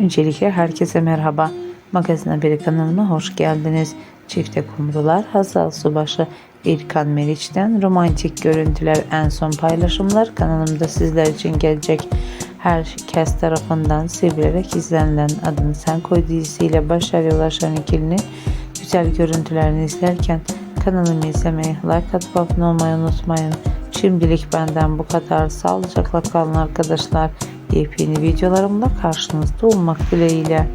Öncelikle herkese merhaba. Magazin Haberi kanalına hoş geldiniz. Çifte kumrular Hazal Subaşı İlkan Meriç'ten romantik görüntüler en son paylaşımlar kanalımda sizler için gelecek. Herkes tarafından sevilerek izlenilen adını sen koy dizisiyle başarıya ulaşan ikilinin güzel görüntülerini izlerken kanalımı izlemeyi, like atıp abone olmayı unutmayın. Şimdilik benden bu kadar. Sağlıcakla kalın arkadaşlar. Yepyeni videolarımla karşınızda olmak dileğiyle.